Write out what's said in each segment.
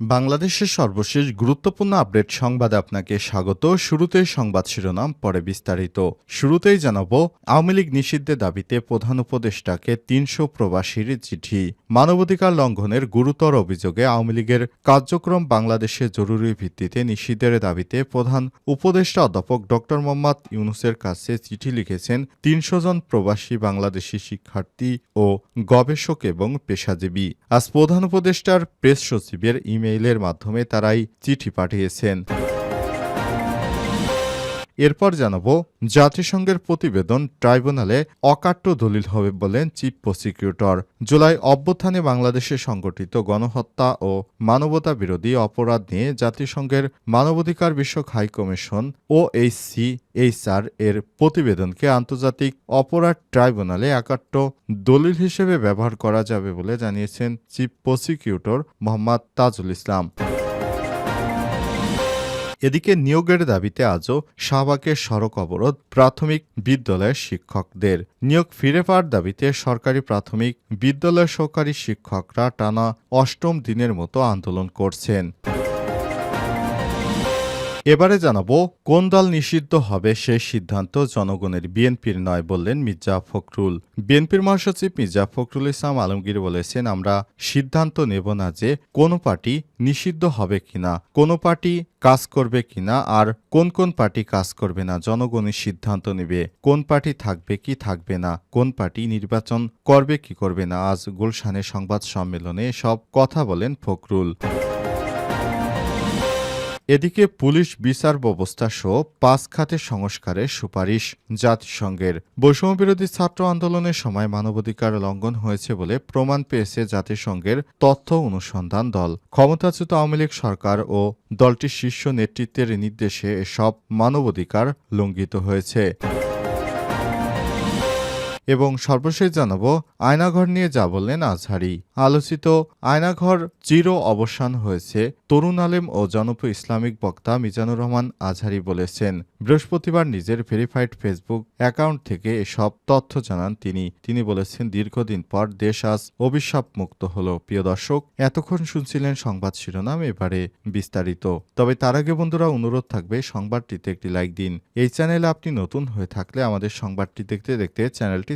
বাংলাদেশের সর্বশেষ গুরুত্বপূর্ণ আপডেট সংবাদে আপনাকে স্বাগত। শুরুতেই সংবাদ শিরোনাম, পরে বিস্তারিত। শুরুতেই জানাব, আওয়ামী লীগ নিষিদ্ধের দাবিতে প্রধান উপদেষ্টাকে তিনশো প্রবাসীর চিঠি। মানবাধিকার লঙ্ঘনের গুরুতর অভিযোগে আওয়ামী লীগের কার্যক্রম বাংলাদেশে জরুরি ভিত্তিতে নিষিদ্ধের দাবিতে প্রধান উপদেষ্টা অধ্যাপক ড. মোহাম্মদ ইউনুসের কাছে চিঠি লিখেছেন, তিনশো জন প্রবাসী বাংলাদেশি শিক্ষার্থী ও গবেষক এবং পেশাজীবী। আজ প্রধান উপদেষ্টার প্রেস সচিবের ইমেইলের মাধ্যমে তারাই চিঠি পাঠিয়েছেন। এরপর জানাব, জাতিসংঘের প্রতিবেদন ট্রাইব্যুনালে অকাট্য দলিল হবে বলেন চিফ প্রসিকিউটর। জুলাই অভ্যুত্থানে বাংলাদেশে সংগঠিত গণহত্যা ও মানবতা বিরোধী অপরাধ নিয়ে জাতিসংঘের মানবাধিকার বিষয়ক high commission O HC HR এর প্রতিবেদনকে আন্তর্জাতিক অপরাধ ট্রাইব্যুনালে একাট্য দলিল হিসেবে ব্যবহার করা যাবে বলে জানিয়েছেন চিফ প্রসিকিউটর মোহাম্মদ তাজুল ইসলাম। এদিকে নিয়োগের দাবিতে আজও শাহবাগের সড়ক অবরোধ প্রাথমিক বিদ্যালয়ের শিক্ষকদের। নিয়োগ ফিরে পাওয়ার দাবিতে সরকারি প্রাথমিক বিদ্যালয়ের সহকারী শিক্ষকরা টানা অষ্টম দিনের মতো আন্দোলন করছেন। এবারে জানাব, কোন দল নিষিদ্ধ হবে সেই সিদ্ধান্ত জনগণের বিএনপির নয় বললেন মির্জা ফখরুল। বিএনপির মহাসচিব মির্জা ফখরুল ইসলাম আলমগীর বলেছেন, আমরা সিদ্ধান্ত নেব না যে কোন পার্টি নিষিদ্ধ হবে কিনা, কোন পার্টি কাজ করবে কিনা, আর কোন কোন পার্টি কাজ করবে না, জনগণই সিদ্ধান্ত নেবে কোন পার্টি থাকবে কি থাকবে না, কোন পার্টি নির্বাচন করবে কি করবে না। আজ গুলশানে সংবাদ সম্মেলনে সব কথা বলেন ফখরুল। এদিকে পুলিশ বিচার ব্যবস্থা সহ পাঁচ খাতে সংস্কারের সুপারিশ জাতিসংঘের। বৈষম্যবিরোধী ছাত্র আন্দোলনের সময় মানবাধিকার লঙ্ঘন হয়েছে বলে প্রমাণ পেয়েছে জাতিসংঘের তথ্য অনুসন্ধান দল। ক্ষমতাচ্যুত আওয়ামী লীগ সরকার ও দলটির শীর্ষ নেতৃত্বের নির্দেশে এসব মানবাধিকার লঙ্ঘিত হয়েছে। এবং সর্বশেষ জানাব, আয়নাঘর নিয়ে যা বললেন আজহারি। আলোচিত, আয়নাঘর চির অবসান হয়েছে, তরুণ আলেম ও জনপ্রিয় ইসলামিক বক্তা মিজানুর রহমান আজহারি বলেছেন। বৃহস্পতিবার নিজের ভেরিফাইড ফেসবুক অ্যাকাউন্ট থেকে এসব তথ্য জানান তিনি। তিনি বলেছেন, দীর্ঘদিন পর দেশ আজ অভিশাপ মুক্ত হল। প্রিয় দর্শক, এতক্ষণ শুনছিলেন সংবাদ শিরোনাম এবারে বিস্তারিত। তবে তার আগে বন্ধুরা, অনুরোধ থাকবে সংবাদটিতে একটি লাইক দিন। এই চ্যানেলে আপনি নতুন হয়ে থাকলে আমাদের সংবাদটি দেখতে দেখতে চ্যানেলটি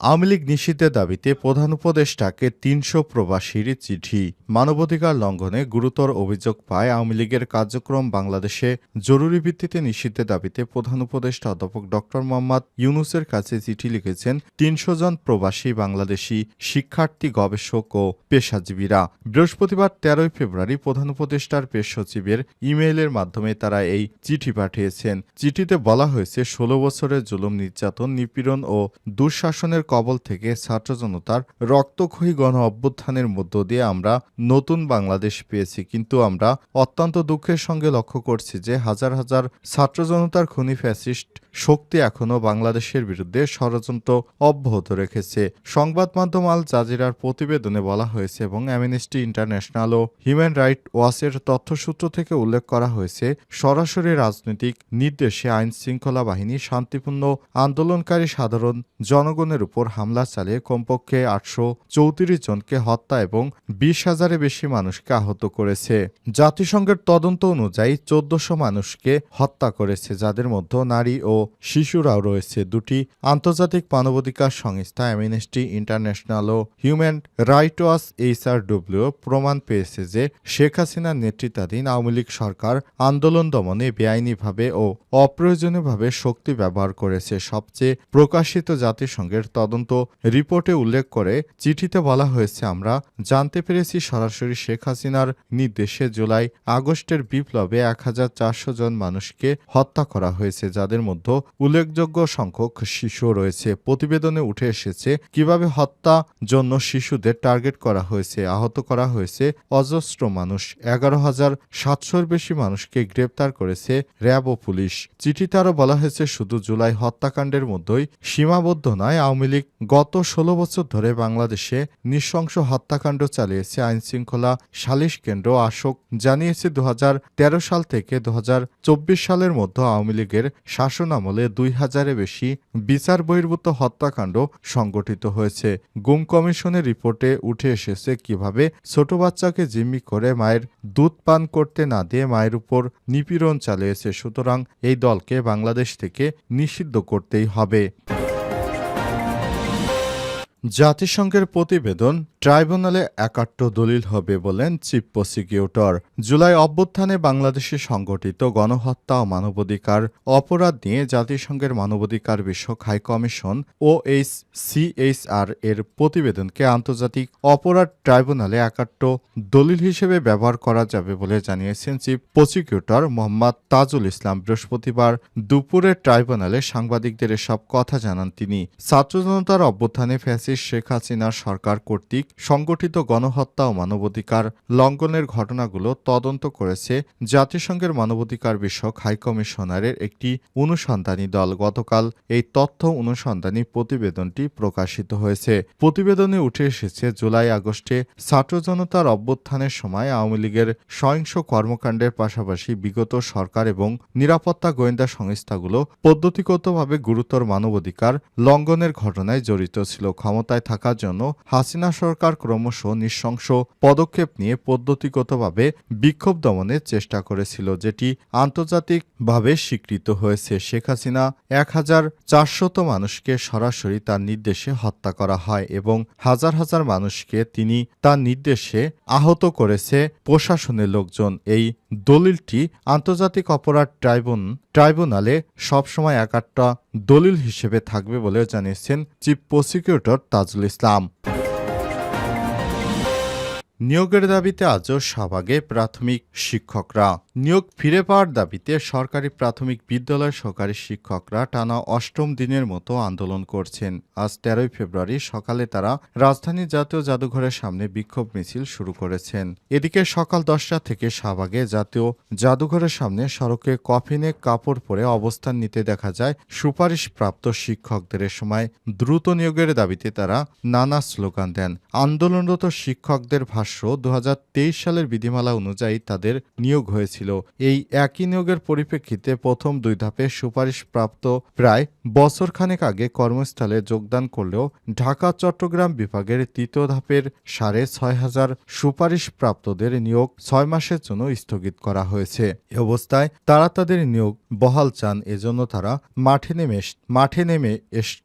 আওয়ামী লীগ নিষিদ্ধের দাবিতে প্রধান উপদেষ্টাকে তিনশো প্রবাসীর চিঠি। মানবাধিকার লঙ্ঘনে গুরুতর অভিযোগ পায় আওয়ামী লীগের কার্যক্রম বাংলাদেশে জরুরি ভিত্তিতে নিষিদ্ধের দাবিতে প্রধান উপদেষ্টা অধ্যাপক ড মোহাম্মদ ইউনুসের কাছে চিঠি লিখেছেন, তিনশো জন প্রবাসী বাংলাদেশি শিক্ষার্থী, গবেষক ও পেশাজীবীরা। বৃহস্পতিবার তেরোই ফেব্রুয়ারি প্রধান উপদেষ্টার পেশ সচিবের ইমেইলের মাধ্যমে তারা এই চিঠি পাঠিয়েছেন। চিঠিতে বলা হয়েছে, ষোলো বছরের জুলুম, নির্যাতন, নিপীড়ন ও দুঃশাসনের কবল থেকে ছাত্র জনতার রক্তক্ষয়ী গণ অভ্যুত্থানের মধ্য দিয়ে আমরা নতুন বাংলাদেশ পেয়েছি। কিন্তু আমরা অত্যন্ত দুঃখের সঙ্গে লক্ষ্য করছি যে হাজার হাজার ছাত্র জনতার খুনি ফ্যাসিস্ট শক্তি এখনও বাংলাদেশের বিরুদ্ধে ষড়যন্ত্র অব্যাহত রেখেছে। সংবাদ মাধ্যম আল জাজিরার প্রতিবেদনে বলা হয়েছে এবং অ্যামনেস্টি ইন্টারন্যাশনাল ও হিউম্যান রাইট ওয়াচের তথ্যসূত্র থেকে উল্লেখ করা হয়েছে, সরাসরি রাজনৈতিক নির্দেশে আইন শৃঙ্খলা বাহিনী শান্তিপূর্ণ আন্দোলনকারী সাধারণ জনগণের উপর হামলা চালিয়ে কমপক্ষে আটশো চৌত্রিশ জনকে হত্যা এবং বিশ হাজারের বেশি মানুষকে আহত করেছে। জাতিসংঘের তদন্ত অনুযায়ী চোদ্দশো মানুষকে হত্যা করেছে, যাদের মধ্যে নারী ও শিশুরাও রয়েছে দুটি আন্তর্জাতিক মানবাধিকার সংস্থা অ্যামনেস্টি ইন্টারন্যাশনাল ও হিউম্যান রাইট ওয়াচ এইচআরডব্লিউ প্রমাণ পেয়েছে যে শেখ হাসিনার নেতৃত্বাধীন আওয়ামী লীগ সরকার আন্দোলন দমনে বেআইনিভাবে ও অপ্রয়োজনীয়ভাবে শক্তি ব্যবহার করেছে। সবচেয়ে প্রকাশিত জাতিসংঘের তদন্ত রিপোর্টে উল্লেখ করে চিঠিতে বলা হয়েছে, আমরা জানতে পেরেছি সরাসরি শেখ হাসিনার নির্দেশে জুলাই আগস্টের বিপ্লবে এক হাজার চারশো জন মানুষকে হত্যা করা হয়েছে, যাদের মধ্যে উল্লেখযোগ্য সংখ্যক শিশু রয়েছে। প্রতিবেদনে উঠে এসেছে কীভাবে হত্যা জন্য শিশুদের টার্গেট করা হয়েছে, আহত করা হয়েছে অজস্র মানুষ। এগারো হাজার সাতশোর বেশি মানুষকে গ্রেপ্তার করেছে র্যাব ও পুলিশ। চিঠিতে আরও বলা হয়েছে, শুধু জুলাই হত্যাকাণ্ডের মধ্যেই সীমাবদ্ধ নয়, আওয়ামী লীগ গত ষোলো বছর ধরে বাংলাদেশে নৃশংস হত্যাকাণ্ড চালিয়েছে। আইনশৃঙ্খলা সালিশ কেন্দ্র আশোক জানিয়েছে, দু হাজার তেরো সাল থেকে দু হাজার চব্বিশ সালের মধ্যে আওয়ামী লীগের শাসন আমলে দুই হাজারের বেশি বিচার বহির্ভূত হত্যাকাণ্ড সংগঠিত হয়েছে। গুম কমিশনের রিপোর্টে উঠে এসেছে কীভাবে ছোট বাচ্চাকে জিম্মি করে মায়ের দুধ পান করতে না দিয়ে মায়ের উপর নিপীড়ন চালিয়েছে। সুতরাং এই দলকে বাংলাদেশ থেকে নিষিদ্ধ করতেই হবে। জাতিসংঘের প্রতিবেদন ট্রাইব্যুনালে একাট্ট দলিল হবে বলেন চিফ প্রসিকিউটর। জুলাই অভ্যুত্থানে বাংলাদেশে সংগঠিত গণহত্যা ও মানবাধিকার অপরাধ নিয়ে জাতিসংঘের মানবাধিকার বিষয়ক হাইকমিশন ও এইচ সিএইচআর এর প্রতিবেদনকে আন্তর্জাতিক অপরাধ ট্রাইব্যুনালে একাট্ট দলিল হিসেবে ব্যবহার করা যাবে বলে জানিয়েছেন চিফ প্রসিকিউটর মোহাম্মদ তাজুল ইসলাম। বৃহস্পতিবার দুপুরে ট্রাইব্যুনালে সাংবাদিকদের এসব কথা জানান তিনি। ছাত্র জনতার অভ্যুত্থানে ফ্যাসিস্ট শেখ হাসিনার সরকার কর্তৃক সংগঠিত গণহত্যা ও মানবাধিকার লঙ্ঘনের ঘটনাগুলো তদন্ত করেছে জাতিসংঘের মানবাধিকার বিষয়ক হাইকমিশনারের একটি অনুসন্ধানী দল। গতকাল এই তথ্য অনুসন্ধানী প্রতিবেদনটি প্রকাশিত হয়েছে। প্রতিবেদনে উঠে এসেছে, জুলাই আগস্টে ছাত্র জনতার অভ্যুত্থানের সময় আওয়ামী লীগের সহিংস কর্মকাণ্ডের পাশাপাশি বিগত সরকার এবং নিরাপত্তা গোয়েন্দা সংস্থাগুলো পদ্ধতিগতভাবে গুরুতর মানবাধিকার লঙ্ঘনের ঘটনায় জড়িত ছিল। ক্ষমতায় থাকার জন্য হাসিনা সরকার ক্রমশ নৃশংস পদক্ষেপ নিয়ে পদ্ধতিগতভাবে বিক্ষোভ দমনের চেষ্টা করেছিল, যেটি আন্তর্জাতিকভাবে স্বীকৃত হয়েছে। শেখ হাসিনা এক হাজার চারশত মানুষকে সরাসরি তার নির্দেশে হত্যা করা হয় এবং হাজার হাজার মানুষকে তিনি তার নির্দেশে আহত করেছে প্রশাসনের লোকজন। এই দলিলটি আন্তর্জাতিক অপরাধ ট্রাইব্যুন ট্রাইব্যুনালে সবসময় একাট্টা দলিল হিসেবে থাকবে বলে জানিয়েছেন চিফ প্রসিকিউটর তাজুল ইসলাম। নিয়োগের দাবিতে আজও শাহবাগে প্রাথমিক শিক্ষকরা। নিয়োগ ফিরে পাওয়ার দাবিতে সরকারি প্রাথমিক বিদ্যালয় সহকারী শিক্ষকরা টানা অষ্টম দিনের মতো আন্দোলন করছেন। আজ তেরোই ফেব্রুয়ারি সকালে তারা রাজধানী জাতীয় জাদুঘরের সামনে বিক্ষোভ মিছিল শুরু করেছেন। এদিকে সকাল দশটা থেকে শাহবাগে জাতীয় জাদুঘরের সামনে সড়কে কফিনে কাপড় পরে অবস্থান নিতে দেখা যায়, সুপারিশপ্রাপ্ত শিক্ষকদের সময় দ্রুত নিয়োগের দাবিতে তারা নানা স্লোগান দেন। আন্দোলনরত শিক্ষকদের ভাষ্য দু সালের বিধিমালা অনুযায়ী তাদের নিয়োগ হয়েছিল। এই একই নিয়োগের পরিপ্রেক্ষিতে প্রথম দুই ধাপে সুপারিশপ্রাপ্ত প্রায় বছরখানেক আগে কর্মস্থলে যোগদান করলেও ঢাকা, চট্টগ্রাম বিভাগের তৃতীয় ধাপের সাড়ে ছয় হাজার সুপারিশপ্রাপ্তদের নিয়োগ ছয় মাসের জন্য স্থগিত করা হয়েছে। এ অবস্থায় তারা তাদের নিয়োগ বহাল চান, এজন্য তারা মাঠে নেমে মাঠে নেমে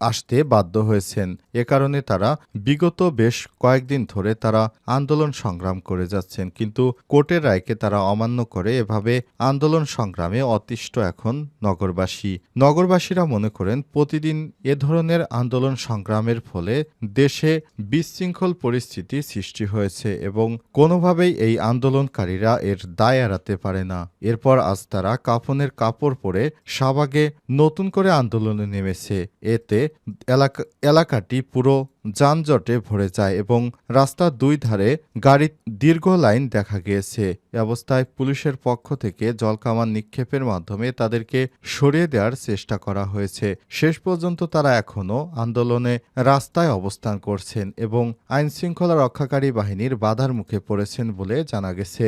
আসতে বাধ্য হয়েছেন। এ কারণে তারা বিগত বেশ কয়েকদিন ধরে তারা আন্দোলন সংগ্রাম করে যাচ্ছেন। কিন্তু কোর্টের রায়কে তারা অমান্য করে এভাবে আন্দোলন সংগ্রামে অতিষ্ঠ এখন নগরবাসী। নগরবাসীরা মনে করেন, প্রতিদিন এ ধরনের আন্দোলন সংগ্রামের ফলে দেশে বিশৃঙ্খল পরিস্থিতি সৃষ্টি হয়েছে এবং কোনোভাবেই এই আন্দোলনকারীরা এর দায় এড়াতে পারে না। এরপর আজ তারা কাফনের কাপড় পরে শাহবাগে নতুন করে আন্দোলনে নেমেছে। এতে এলাকা, এলাকাটি পুরো যানজটে ভরে যায় এবং রাস্তার দুই ধারে গাড়ির দীর্ঘ লাইন দেখা গিয়েছে। অবস্থায় পুলিশের পক্ষ থেকে জলকামান নিক্ষেপের মাধ্যমে তাদেরকে সরিয়ে দেওয়ার চেষ্টা করা হয়েছে। শেষ পর্যন্ত তারা এখনও আন্দোলনে রাস্তায় অবস্থান করছেন এবং আইনশৃঙ্খলা রক্ষাকারী বাহিনীর বাধার মুখে পড়েছেন বলে জানা গেছে।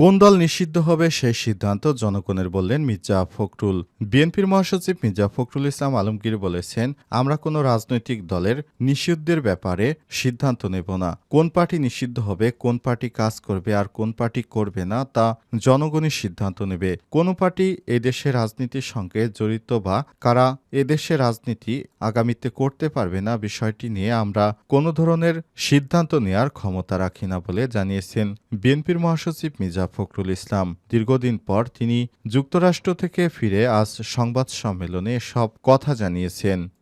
কোন দল নিষিদ্ধ হবে সেই সিদ্ধান্ত জনগণের বললেন মির্জা ফখরুল। বিএনপির মহাসচিব মির্জা ফখরুল ইসলাম আলমগীর বলেছেন, আমরা কোনো রাজনৈতিক দলের নিষিদ্ধের ব্যাপারে সিদ্ধান্ত নেব না। কোন পার্টি নিষিদ্ধ হবে, কোন পার্টি কাজ করবে আর কোন পার্টি করবে না, তা জনগণই সিদ্ধান্ত নেবে। কোন পার্টি এদেশে রাজনীতির সঙ্গে জড়িত বা কারা এদেশে রাজনীতি আগামীতে করতে পারবে না, বিষয়টি নিয়ে আমরা কোনো ধরনের সিদ্ধান্ত নেওয়ার ক্ষমতা রাখি না বলে জানিয়েছেন বিএনপির মহাসচিব মির্জা ফখরুল ইসলাম। দীর্ঘদিন পর তিনি যুক্তরাষ্ট্র থেকে ফিরে আজ সংবাদ সম্মেলনে সব কথা জানিয়েছেন।